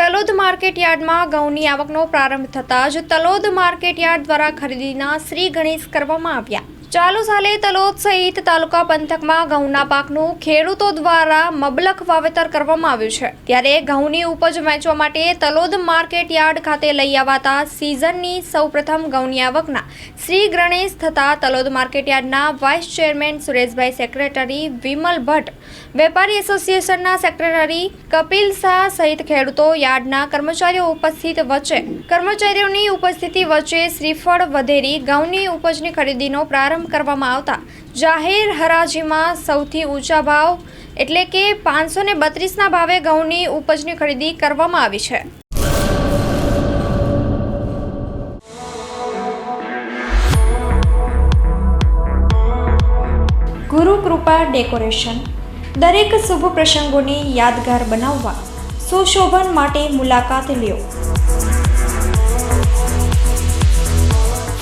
Talod market યાર્ડમાં ઘઉંની આવકનો પ્રારંભ થતાં જ તલોદ માર્કેટ યાર્ડ દ્વારા ખરીદીના શ્રી ગણેશ કરવામાં આવ્યા. ચાલુ સાલે તલોદ સહિત તાલુકા પંથકમાં ઘઉંના પાકનું ખેડૂતો દ્વારા મબલક વાવેતર કરવામાં આવ્યું છે. ત્યારે ઘઉંની ઉપજ વેચવા માટે તલોદ માર્કેટ યાર્ડ ખાતે લઈ આવાતા સિઝનની સૌપ્રથમ ઘઉંની આવકના શ્રી ગણેશ થતા તલોદ માર્કેટ યાર્ડના vice chairman Sureshbhai secretary Vimal Bhatt, વેપારી એસોસિએશનના સેક્રેટરી કપિલ શાહ સહિત ખેડૂતો યાર્ડના કર્મચારીઓ ઉપસ્થિત વચ્ચે, કર્મચારીઓની ઉપસ્થિતિ વચ્ચે શ્રીફળ વધેરી ઘઉંની ઉપજની ખરીદીનો પ્રારંભ કરવામાં આવતા. જાહેર હરાજીમાં સૌથી ઊંચા ભાવ એટલે કે પાંચસો ને બત્રીસના ભાવે ઘઉંની ઉપજની ખરીદી કરવામાં આવી છે. ગુરુ કૃપા ડેકોરેશન. દરેક શુભ પ્રસંગોને યાદગાર બનાવવા, સુશોભન માટે મુલાકાત લ્યો.